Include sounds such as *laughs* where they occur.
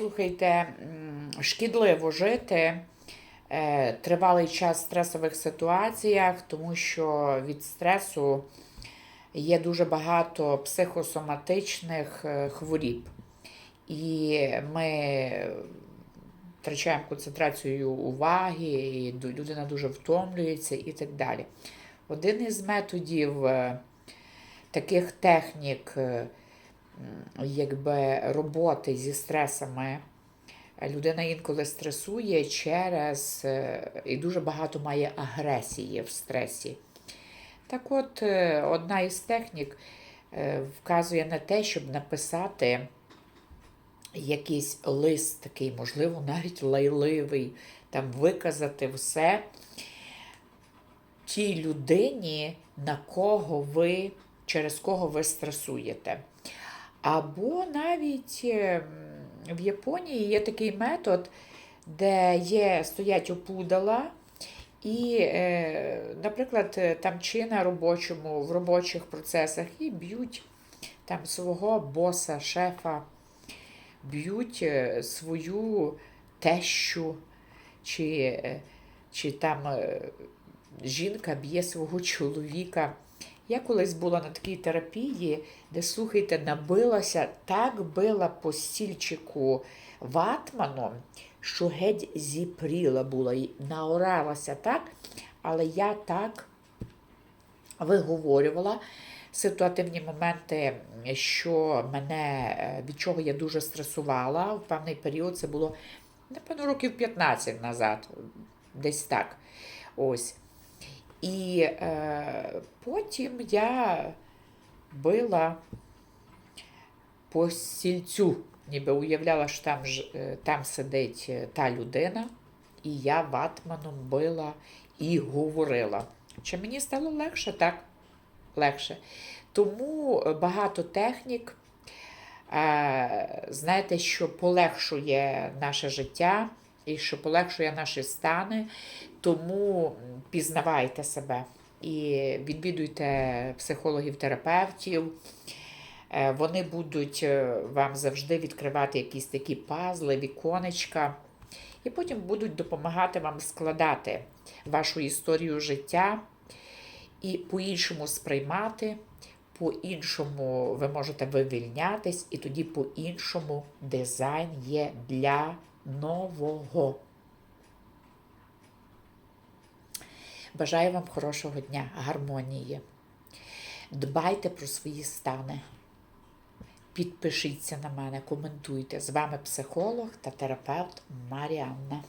Слухайте, шкідливо жити е, тривалий час в стресових ситуаціях, тому що від стресу є дуже багато психосоматичних е, хворіб. І ми втрачаємо концентрацію уваги, і людина дуже втомлюється і так далі. Один із методів е, таких технік, якби роботи зі стресами, людина інколи стресує через е, і дуже багато має агресії в стресі. Так от, е, одна із технік е, вказує на те, щоб написати якийсь лист такий, можливо, *laughs* навіть лайливий, там виказати все тій людині, на кого ви, через кого ви стресуєте. Або навіть е, в Японії є такий метод, де є, стоять опудала, і, е, наприклад, там чи на робочому, в робочих процесах і б'ють там свого боса, шефа, б'ють е, свою тещу, чи, е, чи там жінка б'є свого чоловіка. Я колись була на такій терапії, де, слухайте, набилася, так била по стільчику ватманом, що геть зіпріла була, і наоралася так, але я так виговорювала ситуативні моменти, що мене, е, від чого я дуже стресувала. В певний період це було, напевно, років 15 назад, десь так. Ось. І е, потім я била по стільцю, ніби уявляла, що там, ж, е, там сидить е, та людина, і я ватманом била і говорила. Чи мені стало легше? Так, легше. Тому е, багато технік, е, знаєте, що полегшує наше життя і що полегшує наші стани. Тому пізнавайте себе і відвідуйте психологів-терапевтів. Е, Вони будуть е, вам завжди відкривати якісь такі пазли, віконечка, і потім будуть допомагати вам складати вашу історію життя і по-іншому сприймати, по-іншому ви можете вивільнятись, і тоді по-іншому дизайн є для нового. Бажаю вам хорошого дня, гармонії. Дбайте про свої стани. Підпишіться на мене, коментуйте. З вами психолог та терапевт Маріанна.